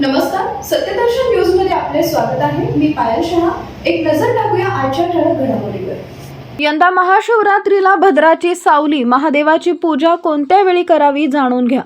नमस्कार सत्यदर्शन न्यूजमध्ये आपले स्वागत आहे. मी पायल शहा. एक नजर टाकूया आजच्या ठळक घडामोडीवर. यंदा महाशिवरात्रीला भद्राची सावली महादेवाची पूजा कोणत्या वेळी करावी जाणून घ्या.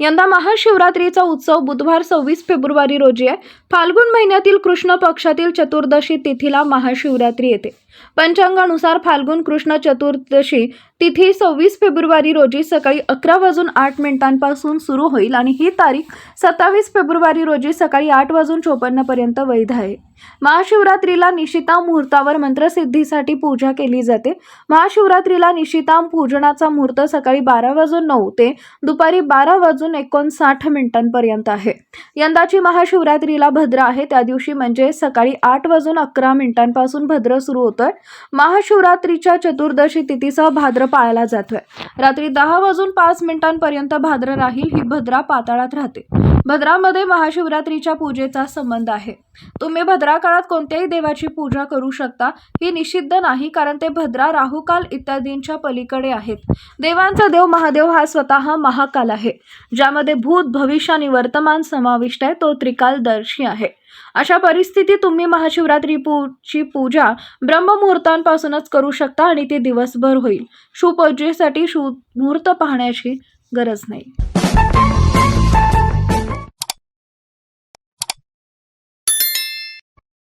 यंदा महाशिवरात्रीचा उत्सव बुधवार सव्वीस फेब्रुवारी रोजी आहे. फाल्गुन महिन्यातील कृष्ण पक्षातील चतुर्दशी तिथीला महाशिवरात्री येते. पंचांगानुसार फाल्गुन कृष्ण चतुर्दशी तिथी सव्वीस फेब्रुवारी रोजी सकाळी अकरा वाजून आठ मिनिटांपासून सुरू होईल आणि ही तारीख सत्तावीस फेब्रुवारी रोजी सकाळी आठ वाजून चोपन्नपर्यंत वैध आहे. महाशिवरात्रीला निशिता मुहूर्तावर मंत्रसिद्धीसाठी पूजा केली जाते. महाशिवरात्रीला निशिताम पूजनाचा मुहूर्त सकाळी बारा वाजून नऊ ते दुपारी बारा वाजून एकोणसाठ मिनिटांपर्यंत आहे. यंदाची महाशिवरात्रीला भद्र आहे. त्या दिवशी म्हणजे सकाळी आठ वाजून अकरा मिनिटांपासून भद्र सुरू होतोय. महाशिवरात्रीच्या चतुर्दशी तिथीसह भाद्र पाळला जातोय. रात्री दहा वाजून पाच मिनिटांपर्यंत भाद्र राहील ही भद्रा पाताळात राहते. भद्रामध्ये महाशिवरात्रीच्या पूजेचा संबंध आहे. तुम्ही भद्रा काळात कोणत्याही देवाची पूजा करू शकता ही निषिद्ध नाही कारण ते भद्रा राहुकाल इत्यादींच्या पलीकडे आहेत. देवांचा देव महादेव हा स्वतः महाकाल आहे. ज्यामध्ये भूत भविष्य आणि वर्तमान समाविष्ट आहे तो त्रिकालदर्शी आहे. अशा परिस्थितीत तुम्ही महाशिवरात्री ची पूजा ब्रह्ममुहूर्तांपासूनच करू शकता आणि ती दिवसभर होईल. शुभ पूजेसाठी शुभ मुहूर्त पाहण्याची गरज नाही.